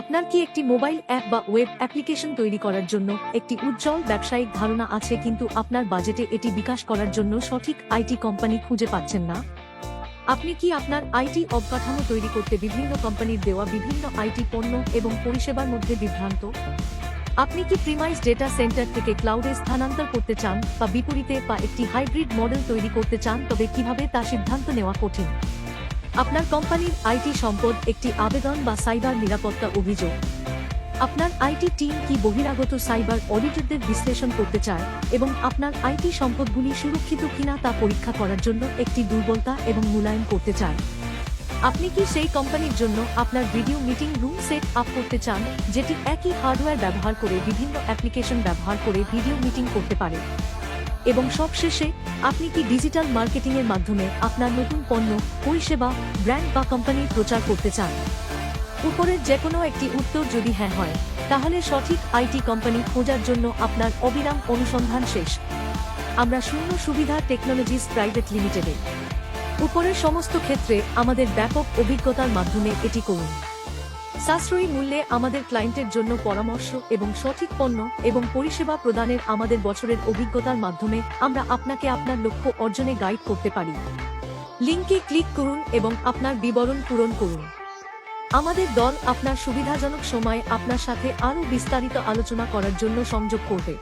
আপনার কি একটি মোবাইল অ্যাপ বা ওয়েব অ্যাপ্লিকেশন তৈরি করার জন্য একটি উজ্জ্বল ব্যবসায়িক ধারণা আছে কিন্তু আপনার বাজেটে এটি বিকাশ করার জন্য সঠিক আইটি কোম্পানি খুঁজে পাচ্ছেন না? আপনি কি আপনার আইটি অবকাঠামো তৈরি করতে বিভিন্ন কোম্পানির দেওয়া বিভিন্ন আইটি পণ্য এবং পরিষেবার মধ্যে বিভ্রান্ত? আপনি কি প্রিমাইস ডেটা সেন্টার থেকে ক্লাউডে স্থানান্তর করতে চান বা বিপরীতে বা একটি হাইব্রিড মডেল তৈরি করতে চান তবে কীভাবে তা সিদ্ধান্ত নেওয়া কঠিন? আপনার কোম্পানির আইটি সম্পদ একটি আবেদন বা সাইবার নিরাপত্তা অভিযোগ। আপনার আইটি টিম কি বহিরাগত সাইবার অডিটরদের বিশ্লেষণ করতে চায় এবং আপনার আইটি সম্পদগুলি সুরক্ষিত কিনা তা পরীক্ষা করার জন্য একটি দুর্বলতা এবং মূল্যায়ন করতে চান আপনি কি সেই কোম্পানির জন্য আপনার video meeting room set up করতে চান, যেটি একই হার্ডওয়্যার ব্যবহার করে বিভিন্ন অ্যাপ্লিকেশন ব্যবহার করে ভিডিও মিটিং করতে পারে? এবং সবশেষে, আপনি কি ডিজিটাল মার্কেটিং এর মাধ্যমে আপনার নতুন পণ্য, পরিষেবা ব্র্যান্ড বা কোম্পানির প্রচার করতে চান? উপরের যে কোনো একটি উত্তর যদি হ্যাঁ হয়, তাহলে সঠিক আইটি কোম্পানি খোঁজার জন্য আপনার অবিরাম অনুসন্ধান শেষ। আমরা শূন্য সুবিধা টেকনোলজিস প্রাইভেট লিমিটেডে উপরের সমস্ত ক্ষেত্রে আমাদের ব্যাপক অভিজ্ঞতার মাধ্যমে এটি করুন। সাশ্রয়ী মূল্যে আমাদের ক্লায়েন্টের জন্য পরামর্শ এবং সঠিক পণ্য এবং পরিষেবা প্রদানের আমাদের বছরের অভিজ্ঞতার মাধ্যমে আমরা আপনাকে আপনার লক্ষ্য অর্জনে গাইড করতে পারি। লিঙ্কে ক্লিক করুন এবং আপনার বিবরণ পূরণ করুন। আমাদের দল আপনার সুবিধাজনক সময়ে আপনার সাথে আরও বিস্তারিত আলোচনা করার জন্য সংযোগ করবে।